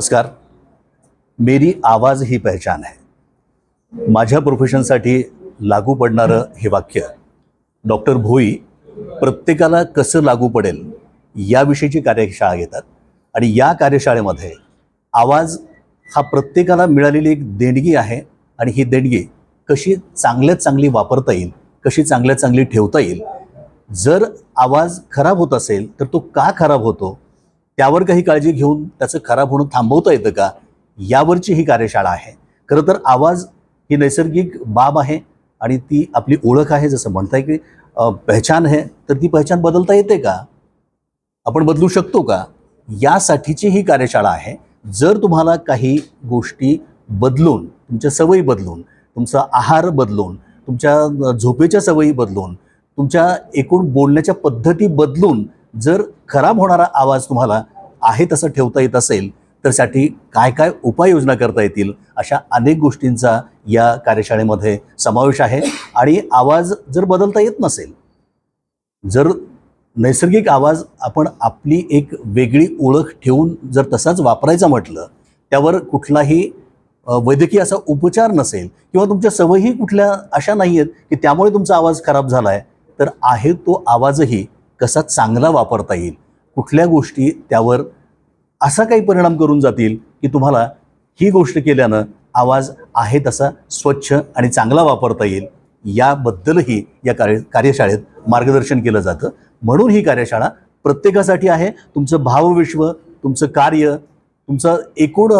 नमस्कार. मेरी आवाज ही पहचान है. माझ्या प्रोफेशनसाठी लागू पडणारं हे वाक्य डॉक्टर भोई प्रत्येकाला कसं लागू पडेल याविषयीची कार्यशाळा घेतात. आणि या कार्यशाळेमध्ये आवाज हा प्रत्येकाला मिळालेली एक देणगी आहे आणि ही देणगी कशी चांगल्यात चांगली वापरता येईल कशी चांगल्यात चांगली ठेवता येईल. जर आवाज खराब होत असेल तर तो का खराब होतो? त्यावर काही काळजी घेऊन त्याचं खराब होणं थांबवता येतं का? यावरची ही कार्यशाळा आहे. खरं तर आवाज ही नैसर्गिक बाब आहे आणि ती आपली ओळख आहे. जसं म्हणताय की पहचान आहे तर ती पहचान बदलता येते का? आपण बदलू शकतो का? यासाठीची ही कार्यशाळा आहे. जर तुम्हाला काही गोष्टी बदलून तुमच्या सवयी बदलून तुमचा आहार बदलून तुमच्या झोपेच्या सवयी बदलून तुमच्या एकूण बोलण्याच्या पद्धती बदलून जर खराब होणारा आवाज तुम्हाला आहे तसं ठेवता येत असेल तर साठी काय काय उपाययोजना करता येतील अशा अनेक गोष्टींचा या कार्यशाळेमध्ये समावेश आहे. आणि आवाज जर बदलता येत नसेल जर नैसर्गिक आवाज आपण आपली एक वेगळी ओळख ठेवून जर तसाच वापरायचा म्हटलं त्यावर कुठलाही वैद्यकीय असा उपचार नसेल किंवा तुमच्या सवयी कुठल्या अशा नाही आहेत की त्यामुळे तुमचा आवाज खराब झाला आहे तर आहे तो आवाजही कसा चांगला वापरता येईल? कुठल्या गोष्टी त्यावर असा काही परिणाम करून जातील की तुम्हाला ही गोष्ट केल्यानं आवाज आहे तसा स्वच्छ आणि चांगला वापरता येईल. याबद्दलही या कार्य कार्यशाळेत मार्गदर्शन केलं जातं. म्हणून ही कार्यशाळा प्रत्येकासाठी आहे. तुमचं भावविश्व तुमचं कार्य तुमचा एकूण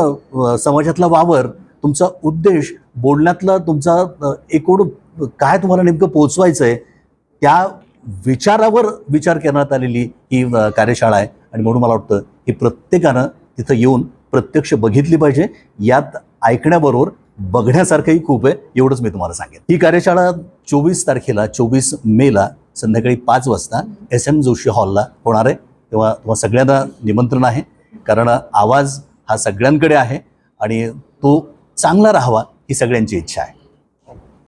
समाजातला वावर तुमचा उद्देश बोलण्यातला तुमचा एकूण काय तुम्हाला नेमकं पोचवायचं आहे त्या विचारावर विचार करण्यात आलेली ही कार्यशाळा आहे. आणि म्हणून मला वाटतं ही प्रत्येकानं तिथं येऊन प्रत्यक्ष बघितली पाहिजे. यात ऐकण्याबरोबर बघण्यासारखंही खूप आहे एवढंच मी तुम्हाला सांगेन. ही कार्यशाळा चोवीस तारखेला चोवीस मेला संध्याकाळी पाच वाजता एस एम जोशी हॉलला होणार आहे. तेव्हा तुम्हा सगळ्यांना निमंत्रण आहे कारण आवाज हा सगळ्यांकडे आहे आणि तो चांगला राहावा ही सगळ्यांची इच्छा आहे.